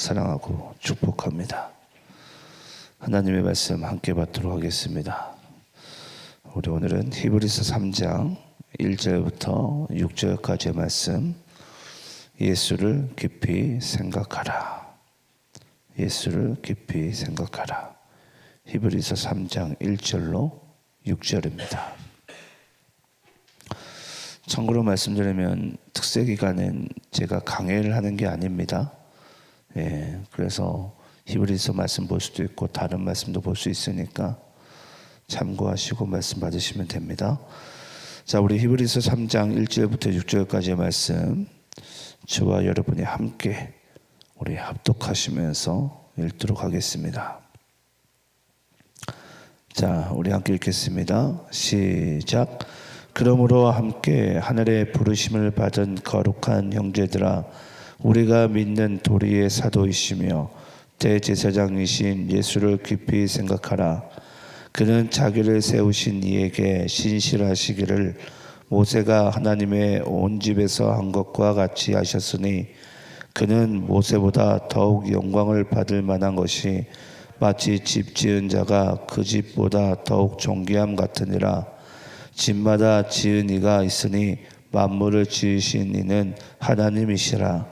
사랑하고 축복합니다. 하나님의 말씀 함께 받도록 하겠습니다. 우리 오늘은 히브리서 3장 1절부터 6절까지의 말씀 예수를 깊이 생각하라. 예수를 깊이 생각하라. 히브리서 3장 1절로 6절입니다. 참고로 말씀드리면 특세 기간엔 제가 강해를 하는 게 아닙니다. 예, 그래서 히브리서 말씀 볼 수도 있고 다른 말씀도 볼 수 있으니까 참고하시고 말씀 받으시면 됩니다. 자, 우리 히브리서 3장 1절부터 6절까지의 말씀 저와 여러분이 함께 우리 합독하시면서 읽도록 하겠습니다. 자, 우리 함께 읽겠습니다. 시작. 그러므로 함께 하늘의 부르심을 받은 거룩한 형제들아 우리가 믿는 도리의 사도이시며 대제사장이신 예수를 깊이 생각하라. 그는 자기를 세우신 이에게 신실하시기를 모세가 하나님의 온 집에서 한 것과 같이 하셨으니 그는 모세보다 더욱 영광을 받을 만한 것이 마치 집 지은 자가 그 집보다 더욱 존귀함 같으니라 집마다 지은 이가 있으니 만물을 지으신 이는 하나님이시라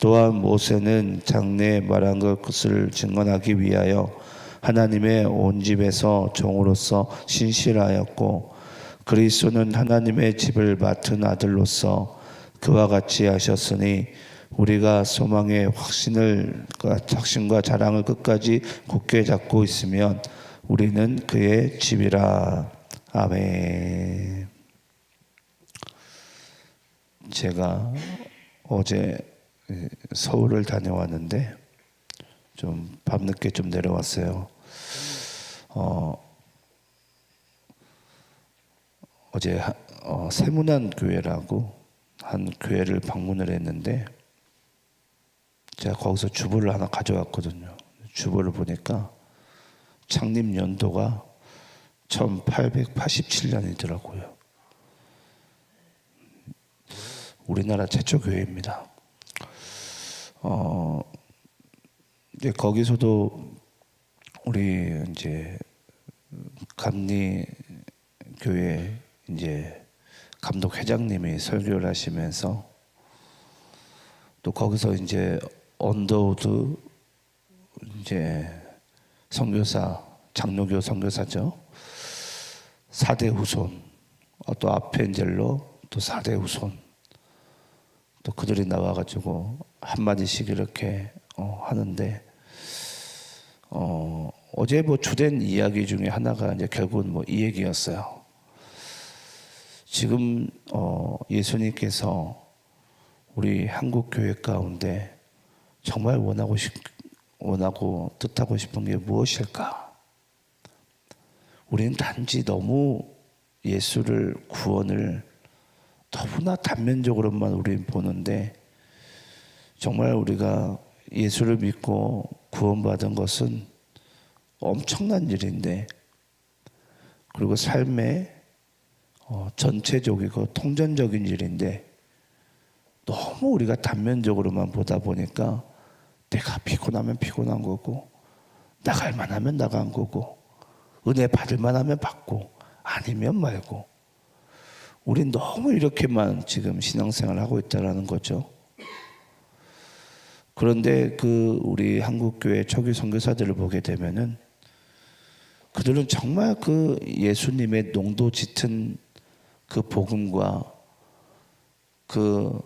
또한 모세는 장래에 말한 것을 증언하기 위하여 하나님의 온 집에서 종으로서 신실하였고 그리스도는 하나님의 집을 맡은 아들로서 그와 같이 하셨으니 우리가 소망의 확신을 확신과 자랑을 끝까지 굳게 잡고 있으면 우리는 그의 집이라 아멘. 제가 어제 서울을 다녀왔는데 좀 밤늦게 좀 내려왔어요. 어, 어제 어, 세문안 교회라고 한 교회를 방문을 했는데 제가 거기서 주보를 하나 가져왔거든요. 주보를 보니까 창립 연도가 1887년이더라고요. 우리나라 최초 교회입니다. 어, 이제 거기서도 우리 이제 감리 교회 이제 감독 회장님이 설교를 하시면서 또 거기서 이제 언더우드 이제 선교사 장로교 선교사죠. 4대 후손 어, 또 아펜젤로 또 4대 후손 또 그들이 나와가지고 한마디씩 이렇게 어, 하는데 어, 어제 뭐 주된 이야기 중에 하나가 이제 결국은 뭐 이 얘기였어요. 지금 어, 예수님께서 우리 한국 교회 가운데 정말 원하고 싶 원하고 뜻하고 싶은 게 무엇일까? 우리는 단지 너무 예수를 구원을 너무나 단면적으로만 우리 보는데 정말 우리가 예수를 믿고 구원받은 것은 엄청난 일인데 그리고 삶의 어, 전체적이고 통전적인 일인데 너무 우리가 단면적으로만 보다 보니까 내가 피곤하면 피곤한 거고 나갈 만하면 나간 거고 은혜 받을 만하면 받고 아니면 말고 우린 너무 이렇게만 지금 신앙생활 하고 있다라는 거죠. 그런데 그 우리 한국 교회 초기 선교사들을 보게 되면은 그들은 정말 그 예수님의 농도 짙은 그 복음과 그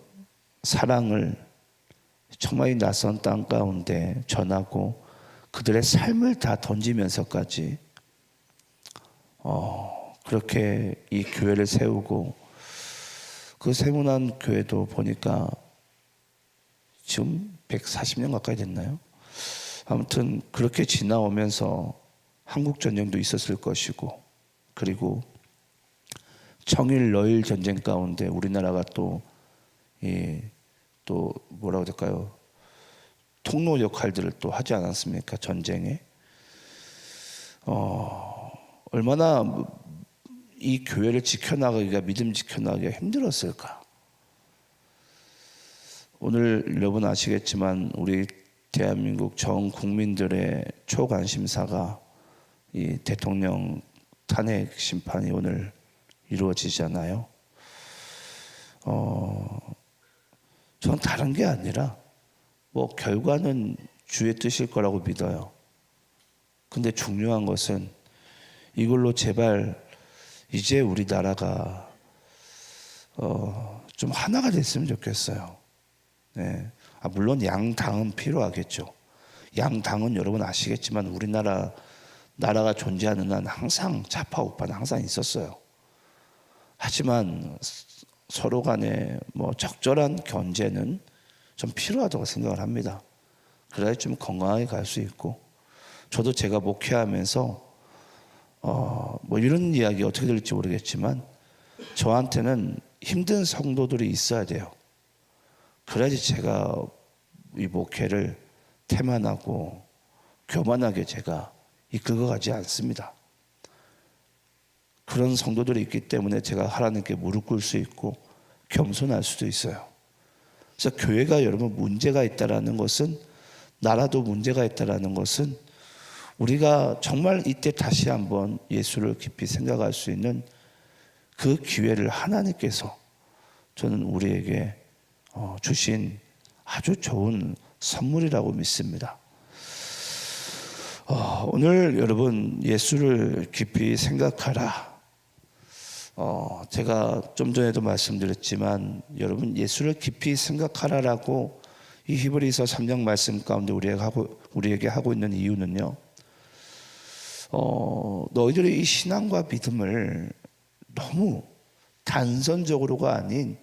사랑을 정말 이 낯선 땅 가운데 전하고 그들의 삶을 다 던지면서까지 어, 그렇게 이 교회를 세우고 그 세문안 교회도 보니까 지금 140년 가까이 됐나요? 아무튼 그렇게 지나오면서 한국 전쟁도 있었을 것이고 그리고 청일 러일 전쟁 가운데 우리나라가 또 예, 또 뭐라고 될까요? 통로 역할들을 또 하지 않았습니까? 전쟁에. 어, 얼마나 이 교회를 지켜나가기가 믿음 지켜나가기가 힘들었을까? 오늘 여러분 아시겠지만 우리 대한민국 전 국민들의 초관심사가 이 대통령 탄핵 심판이 오늘 이루어지잖아요. 어, 전 다른 게 아니라 뭐 결과는 주의 뜻일 거라고 믿어요. 근데 중요한 것은 이걸로 제발 이제 우리나라가 어, 좀 하나가 됐으면 좋겠어요. 네. 아, 물론 양당은 필요하겠죠. 양당은 여러분 아시겠지만 우리나라 나라가 존재하는 한 항상 좌파 우파는 항상 있었어요. 하지만 서로 간에 뭐 적절한 견제는 좀 필요하다고 생각을 합니다. 그래야 좀 건강하게 갈 수 있고 저도 제가 목회하면서 어 뭐 이런 이야기 어떻게 될지 모르겠지만 저한테는 힘든 성도들이 있어야 돼요. 그래야지 제가 이 목회를 태만하고 교만하게 제가 이끌고 가지 않습니다. 그런 성도들이 있기 때문에 제가 하나님께 무릎 꿇을 수 있고 겸손할 수도 있어요. 그래서 교회가 여러분 문제가 있다라는 것은 나라도 문제가 있다라는 것은 우리가 정말 이때 다시 한번 예수를 깊이 생각할 수 있는 그 기회를 하나님께서 저는 우리에게 어, 주신 아주 좋은 선물이라고 믿습니다. 어, 오늘 여러분 예수를 깊이 생각하라. 어, 제가 좀 전에도 말씀드렸지만 여러분 예수를 깊이 생각하라라고 이 히브리서 3장 말씀 가운데 우리에게 하고 우리에게 하고 있는 이유는요. 어, 너희들의 이 신앙과 믿음을 너무 단선적으로가 아닌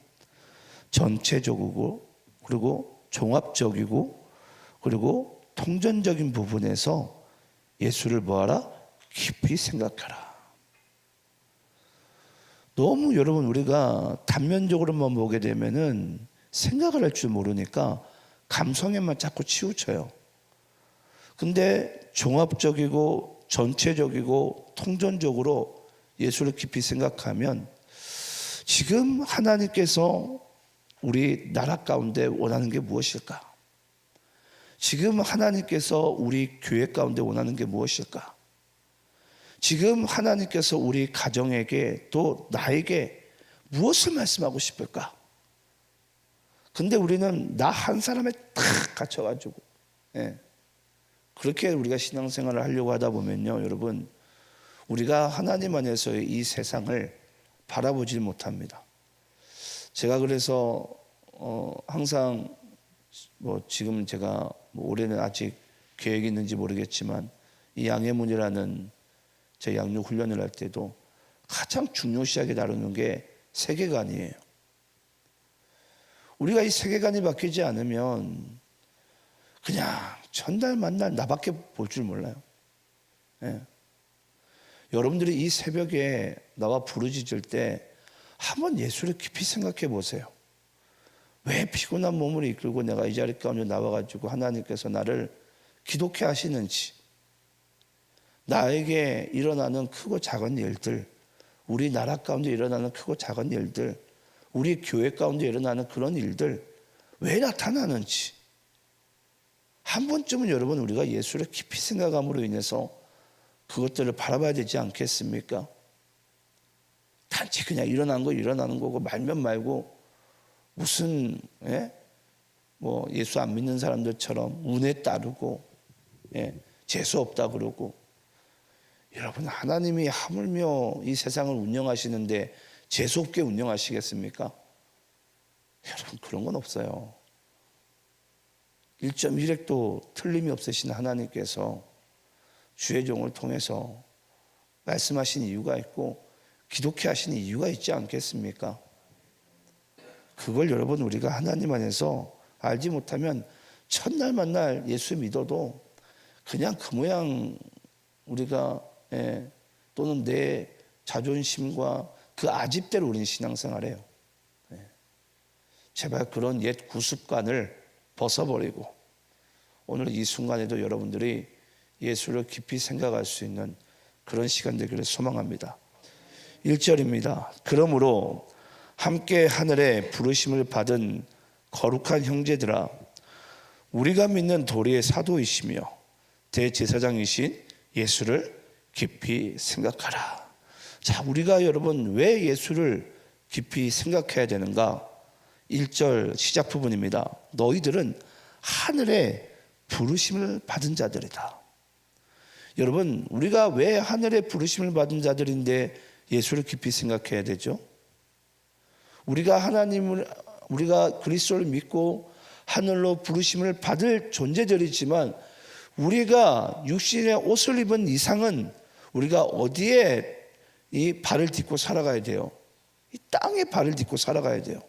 전체적이고 그리고 종합적이고 그리고 통전적인 부분에서 예수를 뭐하라? 깊이 생각하라. 너무 여러분 우리가 단면적으로만 보게 되면은 생각을 할 줄 모르니까 감성에만 자꾸 치우쳐요. 근데 종합적이고 전체적이고 통전적으로 예수를 깊이 생각하면 지금 하나님께서 우리 나라 가운데 원하는 게 무엇일까? 지금 하나님께서 우리 교회 가운데 원하는 게 무엇일까? 지금 하나님께서 우리 가정에게 또 나에게 무엇을 말씀하고 싶을까? 근데 우리는 나 한 사람에 탁 갇혀가지고, 예. 그렇게 우리가 신앙생활을 하려고 하다 보면요, 여러분, 우리가 하나님 안에서의 이 세상을 바라보질 못합니다. 제가 그래서 어, 항상 뭐 지금 제가 뭐 올해는 아직 계획이 있는지 모르겠지만 이 양해문이라는 제 양육 훈련을 할 때도 가장 중요시하게 다루는 게 세계관이에요. 우리가 이 세계관이 바뀌지 않으면 그냥 전달 만날 나밖에 볼 줄 몰라요. 예. 여러분들이 이 새벽에 나와 부르짖을 때 한번 예수를 깊이 생각해 보세요. 왜 피곤한 몸을 이끌고 내가 이 자리 가운데 나와가지고 하나님께서 나를 기독해 하시는지, 나에게 일어나는 크고 작은 일들, 우리 나라 가운데 일어나는 크고 작은 일들, 우리 교회 가운데 일어나는 그런 일들, 왜 나타나는지, 한 번쯤은 여러분 우리가 예수를 깊이 생각함으로 인해서 그것들을 바라봐야 되지 않겠습니까? 단지 그냥 일어난 거 일어나는 거고 말면 말고 무슨 예? 뭐 예수 안 믿는 사람들처럼 운에 따르고 예? 재수 없다 그러고 여러분 하나님이 하물며 이 세상을 운영하시는데 재수 없게 운영하시겠습니까? 여러분 그런 건 없어요. 1.1핵도 틀림이 없으신 하나님께서 주의 종을 통해서 말씀하신 이유가 있고 기독해 하신 이유가 있지 않겠습니까? 그걸 여러분 우리가 하나님 안에서 알지 못하면 첫날 만날 예수 믿어도 그냥 그 모양 우리가 예, 또는 내 자존심과 그 아집대로 우리는 신앙생활해요. 예. 제발 그런 옛 구습관을 벗어버리고 오늘 이 순간에도 여러분들이 예수를 깊이 생각할 수 있는 그런 시간 되기를 소망합니다. 1절입니다. 그러므로 함께 하늘에 부르심을 받은 거룩한 형제들아 우리가 믿는 도리의 사도이시며 대제사장이신 예수를 깊이 생각하라. 자, 우리가 여러분 왜 예수를 깊이 생각해야 되는가? 1절 시작 부분입니다. 너희들은 하늘의 부르심을 받은 자들이다. 여러분, 우리가 왜 하늘의 부르심을 받은 자들인데 예수를 깊이 생각해야 되죠? 우리가 하나님을 우리가 그리스도를 믿고 하늘로 부르심을 받을 존재들이지만 우리가 육신의 옷을 입은 이상은 우리가 어디에 이 발을 딛고 살아가야 돼요? 이 땅에 발을 딛고 살아가야 돼요.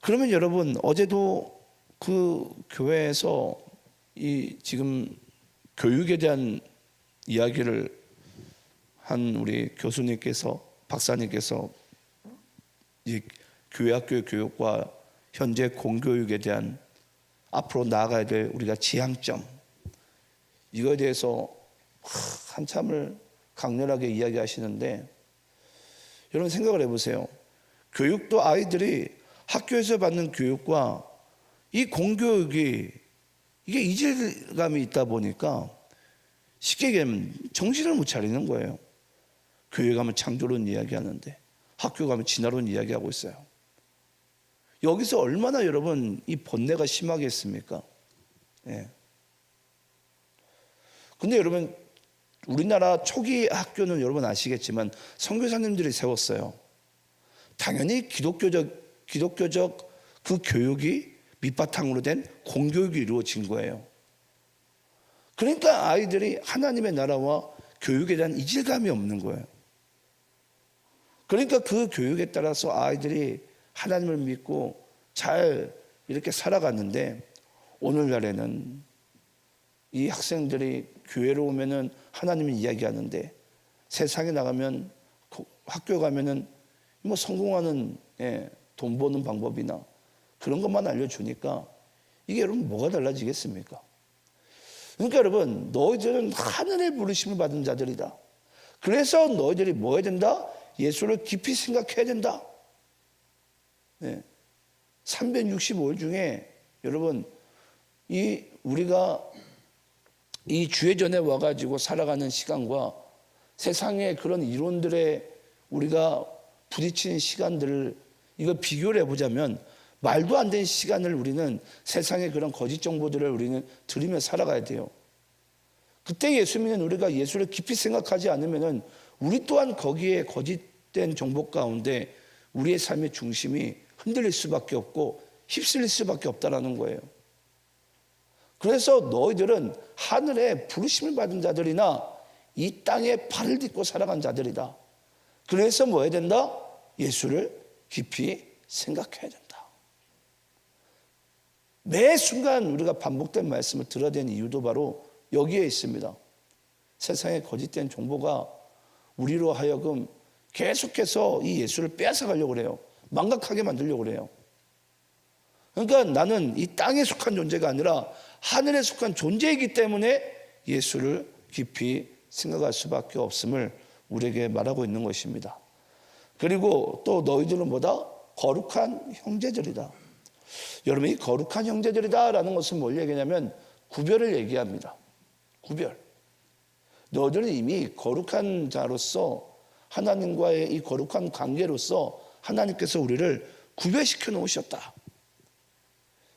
그러면 여러분 어제도 그 교회에서 이 지금 교육에 대한 이야기를 한 우리 교수님께서 박사님께서 이 교회 학교의 교육과 현재 공교육에 대한 앞으로 나아가야 될 우리가 지향점 이거에 대해서 한참을 강렬하게 이야기하시는데 여러분 생각을 해보세요. 교육도 아이들이 학교에서 받는 교육과 이 공교육이 이게 이질감이 있다 보니까 쉽게 얘기하면 정신을 못 차리는 거예요. 교회 가면 창조론 이야기하는데 학교 가면 진화론 이야기하고 있어요. 여기서 얼마나 여러분 이 번뇌가 심하겠습니까? 예. 근데 여러분 우리나라 초기 학교는 여러분 아시겠지만 선교사님들이 세웠어요. 당연히 기독교적 기독교적 그 교육이 밑바탕으로 된 공교육이 이루어진 거예요. 그러니까 아이들이 하나님의 나라와 교육에 대한 이질감이 없는 거예요. 그러니까 그 교육에 따라서 아이들이 하나님을 믿고 잘 이렇게 살아갔는데 오늘날에는 이 학생들이 교회로 오면은 하나님을 이야기하는데 세상에 나가면 학교 가면은 뭐 성공하는 예, 돈 버는 방법이나 그런 것만 알려주니까 이게 여러분 뭐가 달라지겠습니까? 그러니까 여러분 너희들은 하늘의 부르심을 받은 자들이다. 그래서 너희들이 뭐 해야 된다? 예수를 깊이 생각해야 된다. 네. 365일 중에 여러분 이 우리가 이 주의 전에 와가지고 살아가는 시간과 세상의 그런 이론들에 우리가 부딪히는 시간들을 이거 비교를 해보자면 말도 안 되는 시간을 우리는 세상의 그런 거짓 정보들을 우리는 들으며 살아가야 돼요. 그때 예수 믿는 우리가 예수를 깊이 생각하지 않으면은 우리 또한 거기에 거짓된 정보 가운데 우리의 삶의 중심이 흔들릴 수밖에 없고 휩쓸릴 수밖에 없다라는 거예요. 그래서 너희들은 하늘에 부르심을 받은 자들이나 이 땅에 발을 딛고 살아간 자들이다. 그래서 뭐 해야 된다? 예수를 깊이 생각해야 된다. 매 순간 우리가 반복된 말씀을 들어야 되는 이유도 바로 여기에 있습니다. 세상에 거짓된 정보가 우리로 하여금 계속해서 이 예수를 빼앗아 가려고 그래요. 망각하게 만들려고 그래요. 그러니까 나는 이 땅에 속한 존재가 아니라 하늘에 속한 존재이기 때문에 예수를 깊이 생각할 수밖에 없음을 우리에게 말하고 있는 것입니다. 그리고 또 너희들은 뭐다? 거룩한 형제들이다. 여러분 이 거룩한 형제들이다라는 것은 뭘 얘기냐면 구별을 얘기합니다. 구별. 너희들은 이미 거룩한 자로서 하나님과의 이 거룩한 관계로서 하나님께서 우리를 구별시켜 놓으셨다.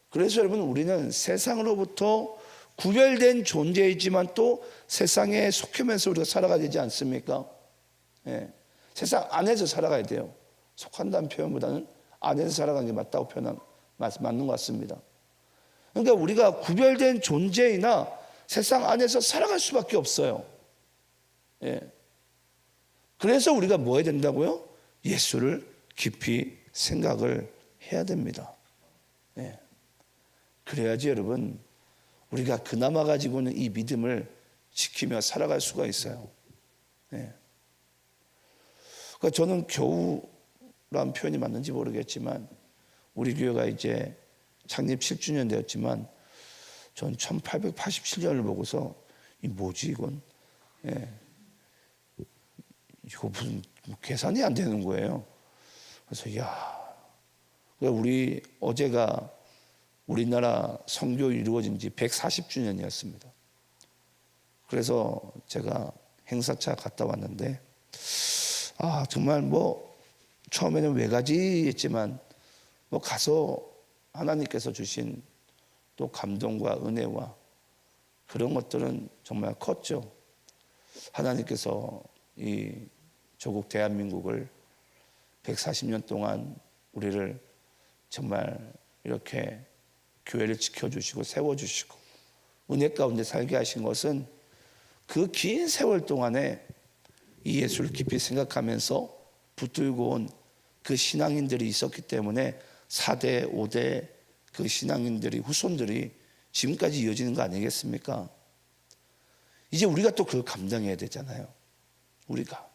그래서 여러분 우리는 세상으로부터 구별된 존재이지만 또 세상에 속하면서 우리가 살아가야 되지 않습니까? 예. 세상 안에서 살아가야 돼요. 속한다는 표현보다는 안에서 살아가는 게 맞다고 표현한 맞는 것 같습니다. 그러니까 우리가 구별된 존재이나 세상 안에서 살아갈 수밖에 없어요. 예. 그래서 우리가 뭐 해야 된다고요? 예수를 깊이 생각을 해야 됩니다. 예. 그래야지 여러분 우리가 그나마 가지고 는 이 믿음을 지키며 살아갈 수가 있어요. 네. 그러니까 저는 겨우란 표현이 맞는지 모르겠지만 우리 교회가 이제 창립 7주년 되었지만 전 1887년을 보고서 이 뭐지 이건 예. 이거 무슨 뭐 계산이 안 되는 거예요. 그래서 야 우리 어제가 우리나라 선교 이루어진 지 140주년이었습니다. 그래서 제가 행사차 갔다 왔는데 아 정말 뭐 처음에는 왜 가지 했지만 뭐 가서 하나님께서 주신 또 감동과 은혜와 그런 것들은 정말 컸죠. 하나님께서 이 조국 대한민국을 140년 동안 우리를 정말 이렇게 교회를 지켜주시고 세워주시고 은혜 가운데 살게 하신 것은 그 긴 세월 동안에 이 예수를 깊이 생각하면서 붙들고 온 그 신앙인들이 있었기 때문에 4대, 5대 그 신앙인들이 후손들이 지금까지 이어지는 거 아니겠습니까? 이제 우리가 또 그걸 감당해야 되잖아요. 우리가.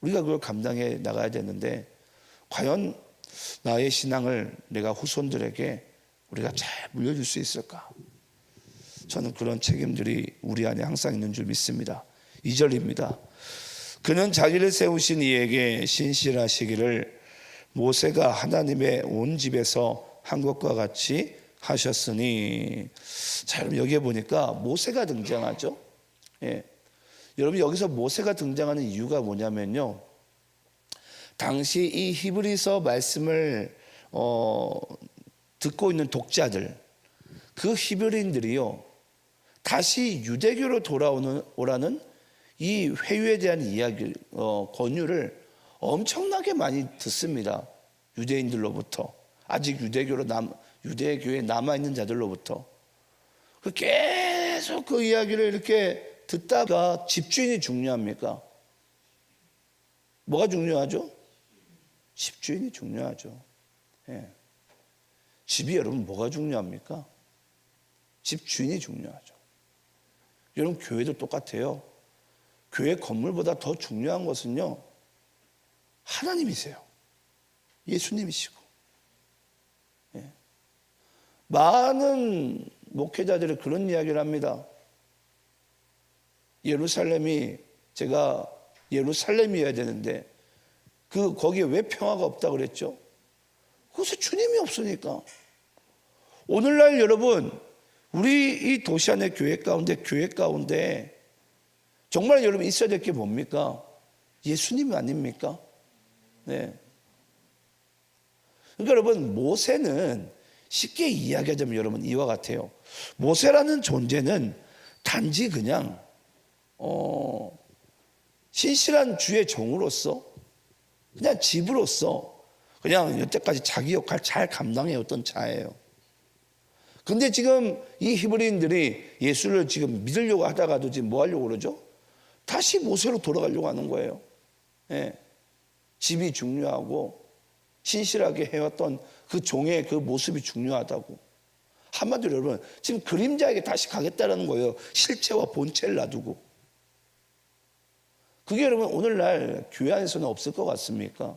우리가 그걸 감당해 나가야 되는데 과연 나의 신앙을 내가 후손들에게 우리가 잘 물려줄 수 있을까? 저는 그런 책임들이 우리 안에 항상 있는 줄 믿습니다. 2절입니다. 그는 자기를 세우신 이에게 신실하시기를 모세가 하나님의 온 집에서 한 것과 같이 하셨으니 자 여러분 여기에 보니까 모세가 등장하죠. 예. 여러분 여기서 모세가 등장하는 이유가 뭐냐면요. 당시 이 히브리서 말씀을 어, 듣고 있는 독자들 그 히브리인들이요 다시 유대교로 돌아오는 오라는 이 회유에 대한 이야기 어, 권유를 엄청나게 많이 듣습니다 유대인들로부터 아직 유대교로 남 유대교에 남아 있는 자들로부터 그 계속 그 이야기를 이렇게 듣다가 집주인이 중요합니까? 뭐가 중요하죠? 집주인이 중요하죠. 예. 집이 여러분 뭐가 중요합니까? 집주인이 중요하죠. 여러분 교회도 똑같아요. 교회 건물보다 더 중요한 것은요. 하나님이세요. 예수님이시고. 예. 많은 목회자들이 그런 이야기를 합니다. 예루살렘이 제가 예루살렘이어야 되는데 그 거기에 왜 평화가 없다 그랬죠? 그것에 주님이 없으니까. 오늘날 여러분 우리 이 도시 안의 교회 가운데 교회 가운데 정말 여러분 있어야 될 게 뭡니까? 예수님 아닙니까? 네. 그러니까 여러분 모세는 쉽게 이야기하자면 여러분 이와 같아요. 모세라는 존재는 단지 그냥 어, 신실한 주의 종으로서 그냥 집으로서 그냥 여태까지 자기 역할 잘 감당해왔던 자예요. 근데 지금 이 히브리인들이 예수를 지금 믿으려고 하다가도 지금 뭐 하려고 그러죠? 다시 모세로 돌아가려고 하는 거예요. 예. 집이 중요하고 신실하게 해왔던 그 종의 그 모습이 중요하다고. 한마디로 여러분, 지금 그림자에게 다시 가겠다라는 거예요. 실체와 본체를 놔두고. 그게 여러분 오늘날 교회 안에서는 없을 것 같습니까?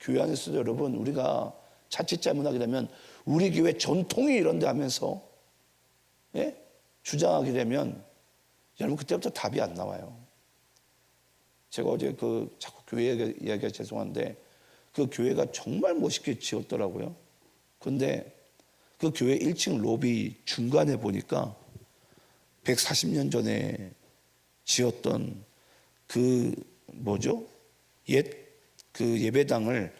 교회 안에서도 여러분 우리가 자칫 잘못하게 되면 우리 교회 전통이 이런데 하면서 예? 주장하게 되면 여러분 그때부터 답이 안 나와요. 제가 어제 그 자꾸 교회 이야기가 죄송한데 그 교회가 정말 멋있게 지었더라고요. 근데 그 교회 1층 로비 중간에 보니까 140년 전에 지었던 그 뭐죠? 옛 그 예배당을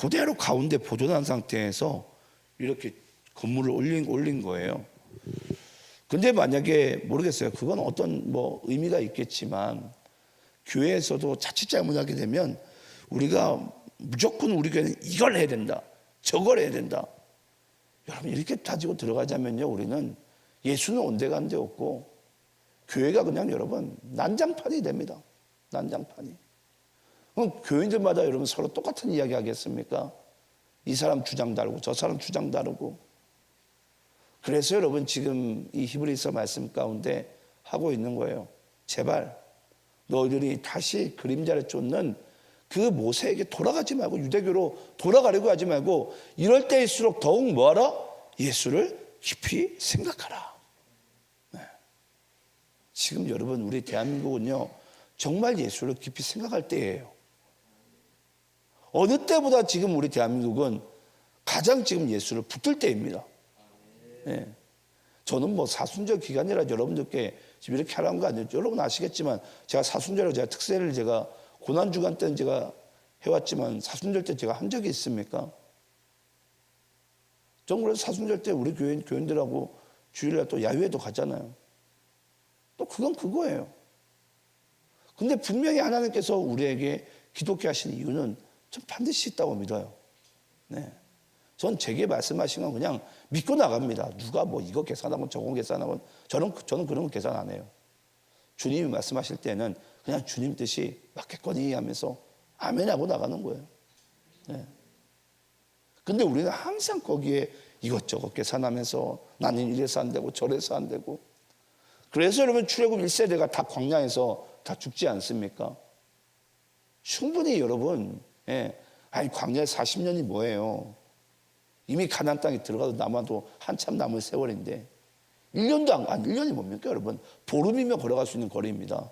그대로 가운데 보존한 상태에서 이렇게 건물을 올린 올린 거예요. 근데 만약에 모르겠어요. 그건 어떤 뭐 의미가 있겠지만 교회에서도 자칫 잘못하게 되면 우리가 무조건 우리 교회는 이걸 해야 된다. 저걸 해야 된다. 여러분 이렇게 따지고 들어가자면요. 우리는 예수는 온데간데 없고 교회가 그냥 여러분 난장판이 됩니다. 난장판이. 그럼 교인들마다 여러분 서로 똑같은 이야기 하겠습니까? 이 사람 주장 다르고 저 사람 주장 다르고. 그래서 여러분 지금 이 히브리서 말씀 가운데 하고 있는 거예요. 제발 너희들이 다시 그림자를 쫓는 그 모세에게 돌아가지 말고 유대교로 돌아가려고 하지 말고 이럴 때일수록 더욱 뭐하라? 예수를 깊이 생각하라. 네. 지금 여러분 우리 대한민국은요 정말 예수를 깊이 생각할 때예요. 어느 때보다 지금 우리 대한민국은 가장 지금 예수를 붙들 때입니다. 예. 저는 뭐 사순절 기간이라 여러분들께 지금 이렇게 하라는 거 아니에요. 여러분 아시겠지만 제가 사순절로 제가 특세를 제가 고난 주간 때는 제가 해왔지만 사순절 때 제가 한 적이 있습니까? 전 그래서 사순절 때 우리 교인 교인들하고 주일날 또 야유회도 가잖아요. 또 그건 그거예요. 근데 분명히 하나님께서 우리에게 기독교 하신 이유는 전 반드시 있다고 믿어요. 네. 전 제게 말씀하신 건 그냥 믿고 나갑니다. 누가 뭐 이거 계산하고 저거 계산하고 저는 저는 그런 거 계산 안 해요. 주님이 말씀하실 때는 그냥 주님 뜻이 맞겠거니 하면서 아멘 하고 나가는 거예요. 네. 근데 우리는 항상 거기에 이것저것 계산하면서 나는 이래서 안 되고 저래서 안 되고 그래서 여러분 출애굽 1세대가 다 광야에서 다 죽지 않습니까? 충분히 여러분 예. 아니 광야에 40년이 뭐예요? 이미 가나안 땅에 들어가도 남아도 한참 남은 세월인데 1년도 안, 아니 1년이 뭡니까 여러분? 보름이면 걸어갈 수 있는 거리입니다.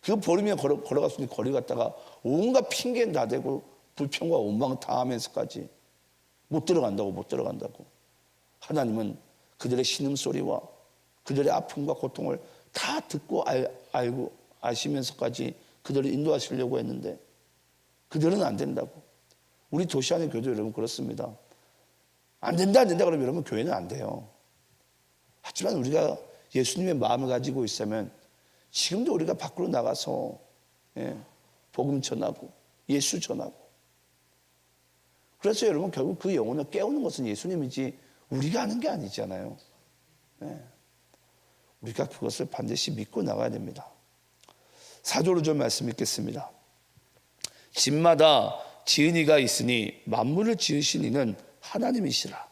그 보름이면 걸어, 걸어갈 수 있는 거리 갖다가 온갖 핑계는 다 대고 불평과 원망 다 하면서까지 못 들어간다고 못 들어간다고 하나님은 그들의 신음소리와 그들의 아픔과 고통을 다 듣고 알, 알고 아시면서까지 그들을 인도하시려고 했는데 그들은 안 된다고 우리 도시 안의 교도 여러분 그렇습니다 안 된다 안 된다 그러면 여러분 교회는 안 돼요 하지만 우리가 예수님의 마음을 가지고 있으면 지금도 우리가 밖으로 나가서 예, 복음 전하고 예수 전하고 그래서 여러분 결국 그 영혼을 깨우는 것은 예수님이지 우리가 하는 게 아니잖아요. 네. 우리가 그것을 반드시 믿고 나가야 됩니다. 사조로 좀 말씀 읽겠습니다. 집마다 지은 이가 있으니 만물을 지으신 이는 하나님이시라.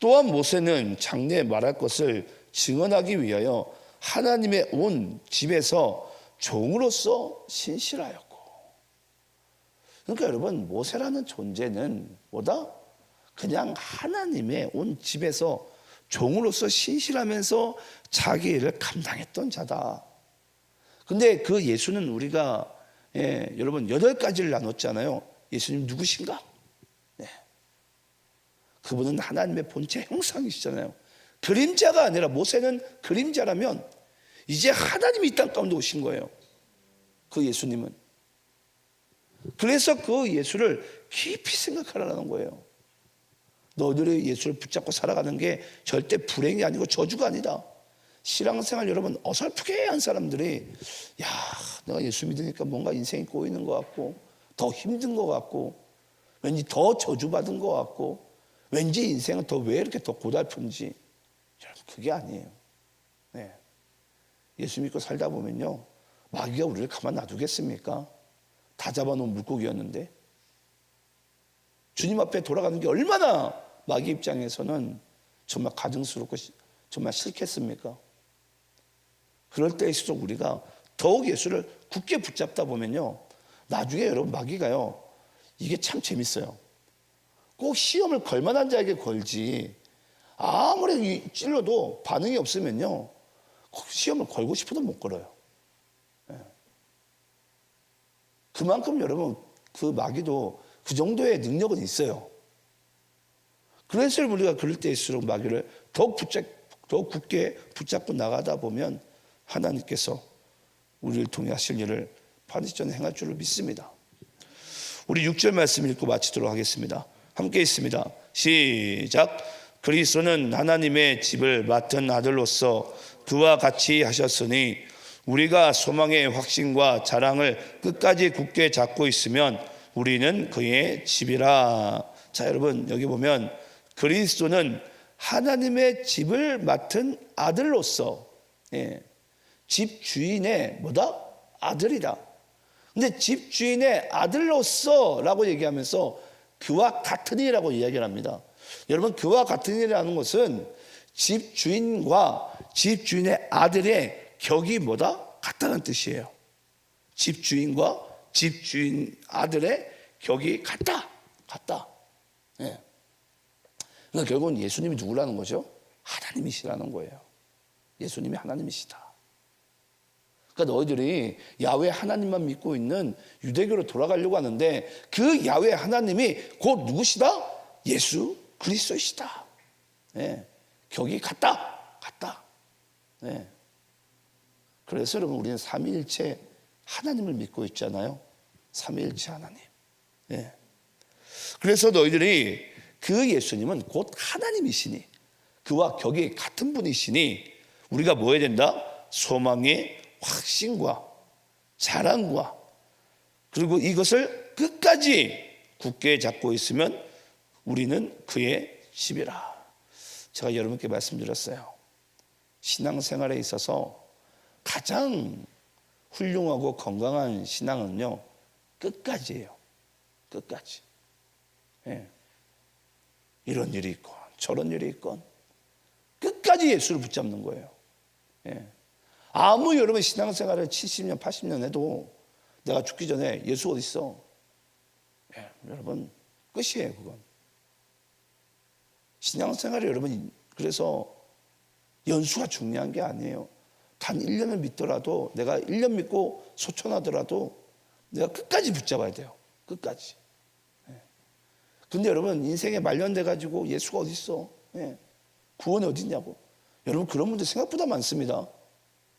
또한 모세는 장래에 말할 것을 증언하기 위하여 하나님의 온 집에서 종으로서 신실하였고 그러니까 여러분 모세라는 존재는 뭐다? 그냥 하나님의 온 집에서 종으로서 신실하면서 자기 일을 감당했던 자다. 근데 그 예수는 우리가 예, 여러분 여덟 가지를 나눴잖아요. 예수님 누구신가? 네. 그분은 하나님의 본체 형상이시잖아요. 그림자가 아니라 모세는 그림자라면 이제 하나님이 이 땅 가운데 오신 거예요. 그 예수님은. 그래서 그 예수를 깊이 생각하라는 거예요. 너희들이 예수를 붙잡고 살아가는 게 절대 불행이 아니고 저주가 아니다. 신앙생활 여러분 어설프게 한 사람들이 야 내가 예수 믿으니까 뭔가 인생이 꼬이는 것 같고 더 힘든 것 같고 왠지 더 저주받은 것 같고 왠지 인생은 더 왜 이렇게 더 고달픈지 여러분 그게 아니에요. 네. 예수 믿고 살다 보면요 마귀가 우리를 가만 놔두겠습니까? 다 잡아놓은 물고기였는데 주님 앞에 돌아가는 게 얼마나 마귀 입장에서는 정말 가증스럽고 정말 싫겠습니까? 그럴 때일수록 우리가 더욱 예수를 굳게 붙잡다 보면요. 나중에 여러분 마귀가요. 이게 참 재밌어요. 꼭 시험을 걸만한 자에게 걸지. 아무리 찔러도 반응이 없으면요. 시험을 걸고 싶어도 못 걸어요. 그만큼 여러분 그 마귀도 그 정도의 능력은 있어요. 그래서 우리가 그럴 때일수록 마귀를 더욱 붙잡, 더욱 굳게 붙잡고 나가다 보면 하나님께서 우리를 통해 하실 일을 반드시 저는 행할 줄을 믿습니다. 우리 6절 말씀 읽고 마치도록 하겠습니다. 함께 있습니다. 시작. 그리스도는 하나님의 집을 맡은 아들로서 그와 같이 하셨으니 우리가 소망의 확신과 자랑을 끝까지 굳게 잡고 있으면 우리는 그의 집이라. 자, 여러분, 여기 보면 그리스도는 하나님의 집을 맡은 아들로서, 예, 집 주인의 뭐다? 아들이다. 근데 집 주인의 아들로서 라고 얘기하면서 그와 같은 이라고 이야기를 합니다. 여러분, 그와 같은 이라는 것은 집 주인과 집 주인의 아들의 격이 뭐다? 같다는 뜻이에요. 집 주인과 집 주인 아들의 격이 같다. 같다. 예. 그러니까 결국은 예수님이 누구라는 거죠? 하나님이시라는 거예요. 예수님이 하나님이시다. 그러니까 너희들이 야외 하나님만 믿고 있는 유대교로 돌아가려고 하는데 그 야외 하나님이 곧 누구시다? 예수 그리스도이시다. 예. 격이 같다. 같다. 예. 그래서 여러분 우리는 삼위일체 하나님을 믿고 있잖아요. 삼위일체 하나님. 예. 그래서 너희들이 그 예수님은 곧 하나님이시니 그와 격이 같은 분이시니 우리가 뭐 해야 된다? 소망의 확신과 자랑과 그리고 이것을 끝까지 굳게 잡고 있으면 우리는 그의 집이라. 제가 여러분께 말씀드렸어요. 신앙생활에 있어서 가장 훌륭하고 건강한 신앙은요 끝까지예요. 끝까지. 예. 이런 일이 있건 저런 일이 있건 끝까지 예수를 붙잡는 거예요. 예. 아무 여러분 신앙생활을 70년, 80년 해도 내가 죽기 전에 예수 어디 있어? 예, 여러분 끝이에요 그건. 신앙생활이 여러분 그래서 연수가 중요한 게 아니에요. 단 1년을 믿더라도 내가 1년 믿고 소천하더라도 내가 끝까지 붙잡아야 돼요. 끝까지. 예. 근데 여러분 인생에 말년돼 가지고 예수가 어디 있어? 예. 구원이 어디 있냐고. 여러분 그런 분들 생각보다 많습니다.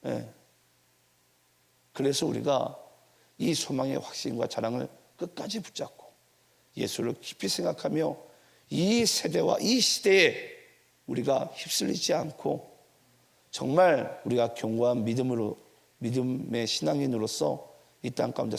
예. 그래서 우리가 이 소망의 확신과 자랑을 끝까지 붙잡고 예수를 깊이 생각하며 이 세대와 이 시대에 우리가 휩쓸리지 않고 정말 우리가 견고한 믿음으로 믿음의 신앙인으로서 이 땅 가운데